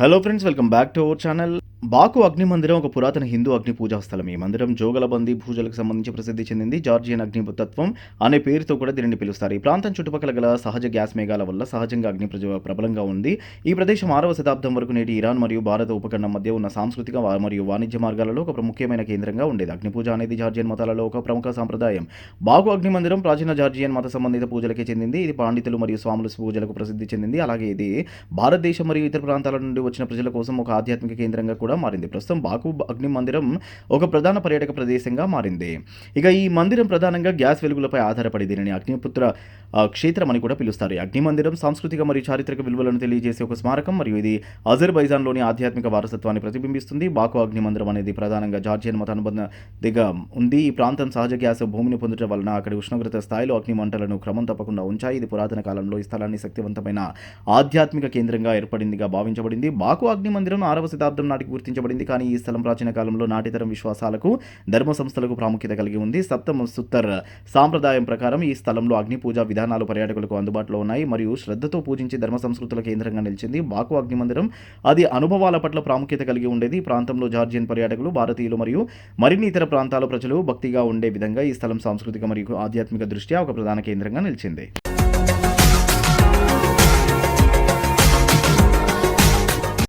Hello friends welcome back to our channel Baku అగ్ని మందిరం ఒక పురాతన హిందూ అగ్ని పూజా స్థలం. ఈ మందిరం జోగలబంది పూజలకు సంబంధించి ప్రసిద్ధి చెందింది జార్జియన్ అగ్ని తత్వం అనే పేరుతో కూడా దీనిని పిలుస్తారు. ఈ ప్రాంతం చుట్టుపక్కల గల సహజ గ్యాస్ మేఘాల వల్ల సహజంగా అగ్ని ప్రజ- ప్రబలంగా ఉంది. ఈ ప్రదేశం ఆరవ శతాబ్దం వరకు నేటి ఇరాన్ మరియు భారత ఉపఖండం మధ్య ఉన్న సాంస్కృతిక మరియు వాణిజ్య మార్గాలలో ఒక ముఖ్యమైన కేంద్రంగా ఉండేది. అగ్ని పూజ అనేది జార్జియన్ మతాలలో ఒక ప్రముఖ సాంప్రదాయం. బాకు అగ్ని మందిరం ప్రాచీన జార్జియన్ మత సంబంధిత పూజలకే చెందింది. ఇది పాండితులు మరియు స్వాముల పూజలకు ప్రసిద్ధి చెందింది. అలాగే ఇది భారతదేశం మరియు ఇతర ప్రాంతాల నుండి వచ్చిన ప్రజల కోసం ఒక ఆధ్యాత్మిక కేంద్రంగా కూడా మారింది. ప్రస్తుతం బాకు అగ్ని మందిరం ఒక ప్రధాన పర్యాటక ప్రదేశంగా మారింది. ఇక ఈ మందిరం ప్రధానంగా గ్యాస్ వెలుగులపై ఆధారపడి దీనిని అగ్నిపుత్ర క్షేత్రం అని కూడా పిలుస్తారు. అగ్ని మందిరం సాంస్కృతిక మరియు చారిత్రక విలువలను తెలియజేసే ఒక స్మారకం మరియు ఇది అజర్బైజాన్లోని ఆధ్యాత్మిక వారసత్వాన్ని ప్రతిబింబిస్తుంది. బాకు అగ్ని మందిరం అనేది ప్రధానంగా జార్జియన్ మత దిగ ఉంది. ఈ ప్రాంతం సహజ గ్యాస్ భూమిని పొందడం వలన అక్కడి ఉష్ణోగ్రత స్థాయిలో అగ్ని మంటలను క్రమం తప్పకుండా ఉంచాయి. ఇది పురాతన కాలంలో ఈ స్థలాన్ని శక్తివంతమైన ఆధ్యాత్మిక కేంద్రంగా ఏర్పడిందిగా భావించబడింది. బాకు అగ్ని మందిరం ఆరవ శతాబ్దం నాటికి గుర్తించబడింది. కానీ ఈ స్థలం ప్రాచీన కాలంలో నాటితరం విశ్వాసాలకు ధర్మ సంస్థలకు ప్రాముఖ్యత కలిగి ఉంది. సప్తమ సుత్తర్ సాంప్రదాయం ప్రకారం ఈ స్థలంలో అగ్ని పూజా విధానాలు పర్యాటకులకు అందుబాటులో ఉన్నాయి. మరియు శ్రద్ధతో పూజించి ధర్మ సంస్కృతుల కేంద్రంగా నిలిచింది. బాకు అగ్ని మందిరం అది అనుభవాల పట్ల ప్రాముఖ్యత కలిగి ఉండేది. ఈ ప్రాంతంలో జార్జియన్ పర్యాటకులు భారతీయులు మరియు మరిన్ని ఇతర ప్రాంతాల ప్రజలు భక్తిగా ఉండే విధంగా ఈ స్థలం సాంస్కృతిక మరియు ఆధ్యాత్మిక దృష్ట్యా ఒక ప్రధాన కేంద్రంగా నిలిచింది.